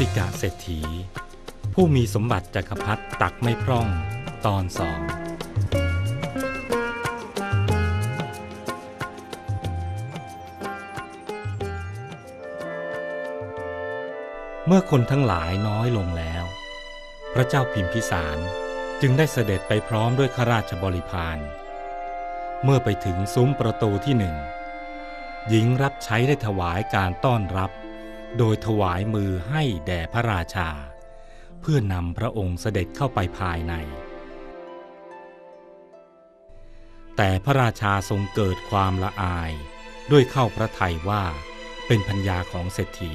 ติกะเศรษฐี ผู้มีสมบัติจักรพรรดิตักไม่พร่องตอนสองเมื่อคนทั้งหลายน้อยลงแล้ว พระเจ้าพิมพิสารจึงได้เสด็จไปพร้อมด้วยข้าราชบริพารเมื่อไปถึงซุ้มประตูที่หนึ่งหญิงรับใช้ได้ถวายการต้อนรับ โดยถวายมือให้แด่พระราชา เพื่อนำพระองค์เสด็จเข้าไปภายใน แต่พระราชาทรงเกิดความละอาย ด้วยเข้าพระทัยว่าเป็นพัญญาของเศรษฐี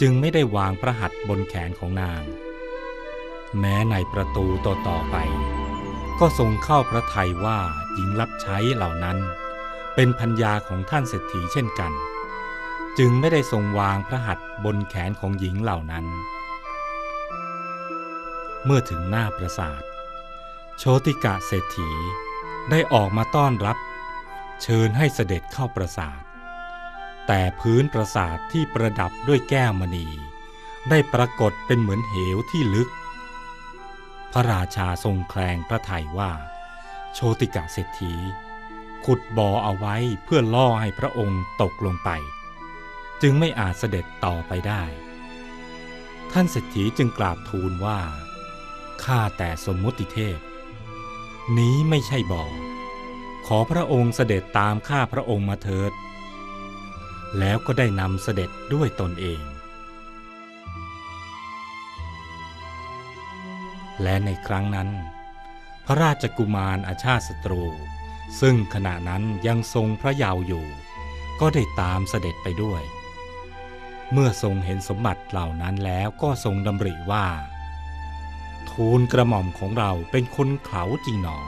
จึงไม่ได้วางพระหัตถ์บนแขนของนาง แม้ในประตูต่อต่อไป ก็ทรงเข้าพระทัยว่าหญิงรับใช้เหล่านั้น เป็นพัญญาของท่านเศรษฐีเช่นกัน จึงไม่ได้ทรงวางพระหัตถ์บนแขนของหญิงเหล่านั้น เมื่อถึงหน้าปราสาท โชติกะเศรษฐีได้ออกมาต้อนรับ เชิญให้เสด็จเข้าปราสาท แต่พื้นปราสาทที่ประดับด้วยแก้วมณี ได้ปรากฏเป็นเหมือนเหวที่ลึก พระราชาทรงแคลงพระทัยว่า โชติกะเศรษฐี ขุดบ่อเอาไว้เพื่อล่อให้พระองค์ตกลงไป จึงไม่อาจเสด็จต่อไปได้ ท่านเศรษฐีจึงกราบทูลว่า ข้าแต่สมมุติเทพ นี้ไม่ใช่บ่อ ขอพระองค์เสด็จตามข้าพระองค์มาเถิด แล้วก็ได้นำเสด็จด้วยตนเอง และในครั้งนั้น พระราชกุมารอาชาติศัตรู ซึ่งขณะนั้นยังทรงพระเยาว์อยู่ก็ได้ตามเสด็จไปด้วย เมื่อทรงเห็นสมบัติเหล่านั้นแล้วก็ทรงดำริว่า ทูลกระหม่อมของเราเป็นคนเขาจริงหนอ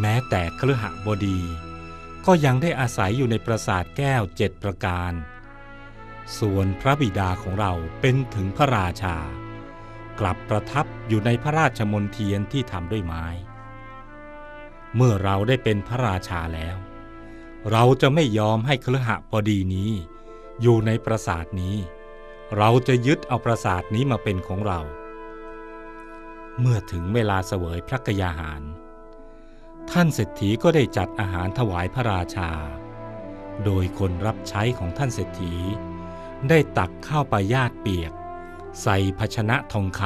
แม้แต่เครือหบดี ก็ยังได้อาศัยอยู่ในปราสาทแก้วเจ็ดประการ ส่วนพระบิดาของเราเป็นถึงพระราชา กลับประทับอยู่ในพระราชมนเทียนที่ทำด้วยไม้ เมื่อเราได้เป็นพระราชาแล้ว เราจะไม่ยอมให้เครือหบดีนี้ อยู่ในปราสาทนี้ เราจะยึดเอาปราสาทนี้มาเป็นของเรา เมื่อถึงเวลาเสวยพระกยาหาร ท่านเศรษฐีก็ได้จัดอาหารถวายพระราชา โดยคนรับใช้ของท่านเศรษฐี ได้ตักข้าวปลายาตเปียก ใส่ภาชนะทองค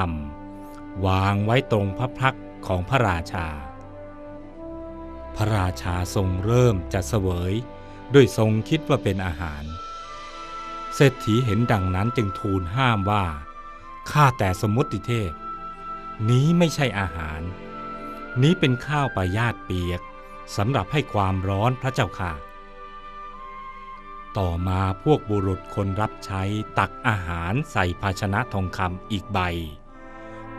ำวางไว้ตรงพระพักของพระราชา พระราชาทรงเริ่มจะเสวยด้วยทรงคิดว่าเป็นอาหาร เศรษฐีเห็นดังนั้นจึงทูลห้ามว่า ข้าแต่สมมติเทพ นี้ไม่ใช่อาหาร นี้เป็นข้าวปลายาตเปียกสำหรับให้ความร้อนพระเจ้าค่ะ ต่อมาพวกบุรุษคนรับใช้ตักอาหารใส่ภาชนะทองคำอีกใบ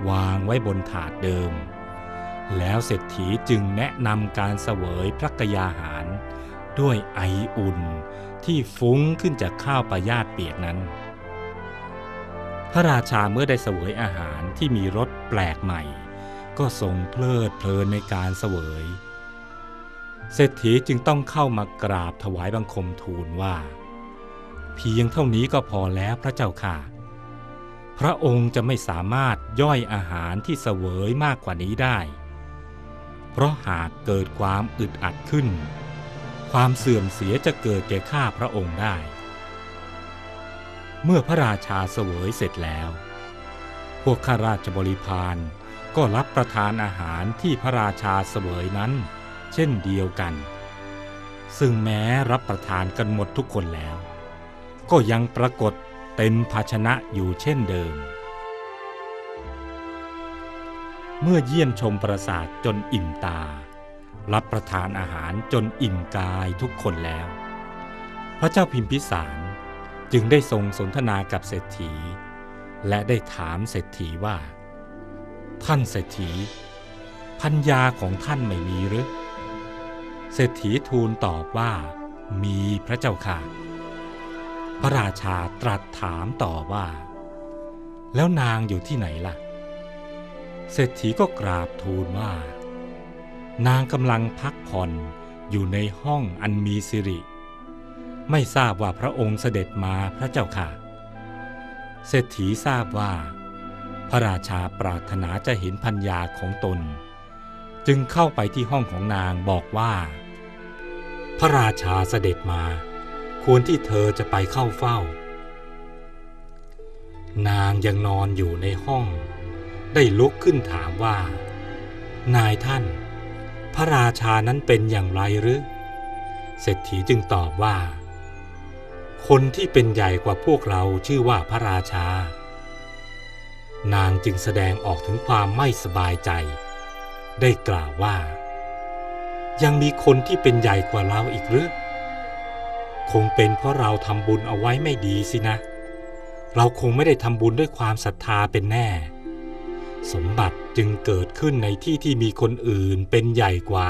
วางไว้บนถาดเดิม แล้วเศรษฐีจึงแนะนำการเสวยพระกยาหารด้วยไออุ่น ที่ฟุ้งขึ้นจากข้าวปลายาตเปียกนั้น พระราชาเมื่อได้เสวยอาหารที่มีรสแปลกใหม่ ก็ทรงเพลิดเพลินในการเสวย เศรษฐีจึงต้องเข้ามากราบถวายบังคมทูลว่า เพียงเท่านี้ก็พอแล้วพระเจ้าค่ะ พระองค์จะไม่สามารถย่อยอาหารที่เสวยมากกว่านี้ได้ เพราะหากเกิดความอึดอัดขึ้น ความเสื่อมเสียจะเกิดแก่ข้าพระองค์ได้ เมื่อพระราชาเสวยเสร็จแล้ว พวกข้าราชบริพารก็รับประทานอาหารที่พระราชาเสวยนั้น เช่นเดียวกัน ซึ่งแม้รับประทานกันหมดทุกคนแล้ว ก็ยังปรากฏเต็มภาชนะอยู่เช่นเดิม เมื่อเยี่ยมชมปราสาทจนอิ่มตา รับประทานอาหารจนอิ่มกายทุกคนแล้ว พระเจ้าพิมพิสารจึงได้ทรงสนทนากับเศรษฐี และได้ถามเศรษฐีว่า ท่านเศรษฐีพัญญาของท่านไม่มีหรือ เศรษฐีทูลตอบว่า มีพระเจ้าค่ะ พระราชาตรัสถามต่อว่า แล้วนางอยู่ที่ไหนล่ะ เศรษฐีก็กราบทูลว่า นางกำลังพักผ่อนอยู่ในห้องอันมีสิริ ไม่ทราบว่าพระองค์เสด็จมาพระเจ้าค่ะ เศรษฐีทราบว่า พระราชาปรารถนาจะเห็นพัญญาของตน จึงเข้าไปที่ห้องของนางบอกว่า พระราชาเสด็จมา ควรที่เธอจะไปเข้าเฝ้า นางยังนอนอยู่ในห้อง ได้ลุกขึ้นถามว่า นายท่าน พระราชานั้นเป็นอย่างไรหรือเศรษฐีจึงตอบว่า คนที่เป็นใหญ่กว่าพวกเราชื่อว่าพระราชา นางจึงแสดงออกถึงความไม่สบายใจ ได้กล่าวว่า ยังมีคนที่เป็นใหญ่กว่าเราอีกหรือคงเป็นเพราะเราทำบุญเอาไว้ไม่ดีสินะ เราคงไม่ได้ทำบุญด้วยความศรัทธาเป็นแน่ สมบัติจึงเกิดขึ้นในที่ที่มีคนอื่นเป็นใหญ่กว่า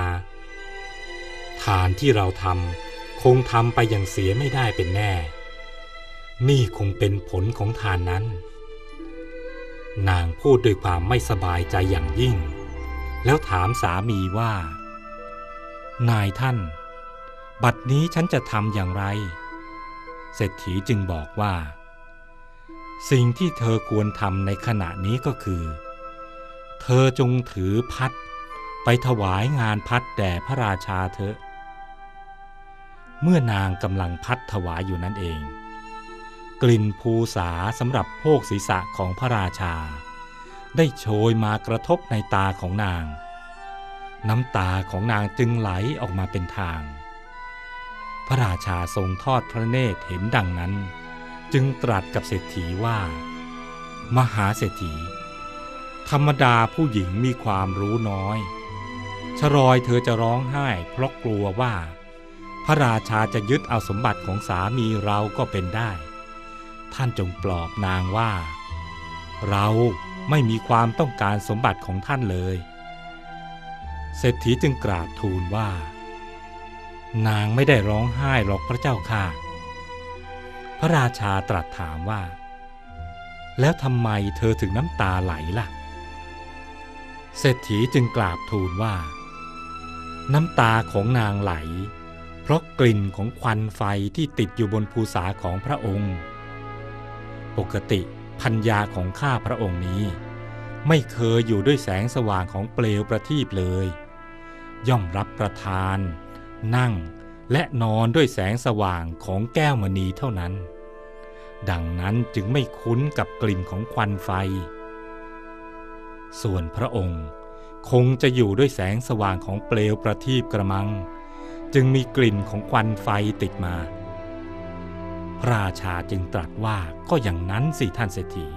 ทานที่เราทำคงทำไปอย่างเสียไม่ได้เป็นแน่ นี่คงเป็นผลของทานนั้น นางพูดด้วยความไม่สบายใจอย่างยิ่ง แล้วถามสามีว่า นายท่าน บัดนี้ฉันจะทำอย่างไร เศรษฐีจึงบอกว่าสิ่งที่เธอควรทำในขณะนี้ก็คือ เธอจงถือพัดไปถวายงานพัดแด่พระราชาเถอะเมื่อนางกำลังพัดถวายอยู่นั่นเอง กลิ่นภูษาสำหรับโภกศีรษะของพระราชา ได้โชยมากระทบในตาของนาง น้ำตาของนางจึงไหลออกมาเป็นทาง พระราชาทรงทอดพระเนตรเห็นดังนั้น จึงตรัสกับเศรษฐีว่า มหาเศรษฐี ธรรมดาผู้หญิงมีความรู้น้อย ชรอยเธอจะร้องไห้เพราะกลัวว่า พระราชาจะยึดเอาสมบัติของสามีเราก็เป็นได้ ท่านจงปลอบนางว่า เราไม่มีความต้องการสมบัติของท่านเลย เศรษฐีจึงกราบทูลว่า นางไม่ได้ร้องไห้หรอกพระเจ้าค่ะ พระราชาตรัสถามว่า แล้วทำไมเธอถึงน้ำตาไหลล่ะ เศรษฐีจึงกราบทูลว่า น้ำตาของนางไหล เพราะกลิ่นของควันไฟที่ติดอยู่บนภูษาของพระองค์ ปกติพัญญาของข้าพระองค์นี้ ไม่เคยอยู่ด้วยแสงสว่างของเปลวประทีปเลย ย่อมรับประทาน นั่งและนอนด้วยแสงสว่างของแก้วมณีเท่านั้น ดังนั้นจึงไม่คุ้นกับกลิ่นของควันไฟ ส่วนพระองค์ คงจะอยู่ด้วยแสงสว่างของเปลวประทีปกระมัง จึงมีกลิ่นของควันไฟติดมา พระราชาจึงตรัสว่าก็อย่างนั้นสิท่านเศรษฐี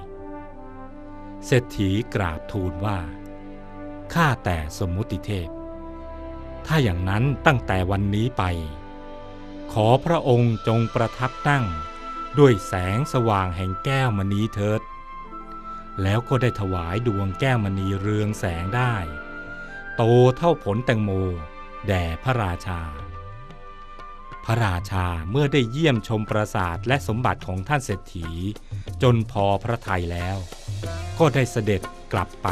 เศรษฐีกราบทูลว่าข้าแต่สมมุติเทพ ถ้าอย่างนั้นตั้งแต่วันนี้ไป ขอพระองค์จงประทับนั่งด้วยแสงสว่างแห่งแก้วมณีเถิด แล้วก็ได้ถวายดวงแก้วมณีเรืองแสงได้ โตเท่าผลแตงโม แด่พระราชา พระราชาเมื่อได้เยี่ยมชมปราสาทและสมบัติของท่านเศรษฐี จนพอพระทัยแล้ว ก็ได้เสด็จกลับไป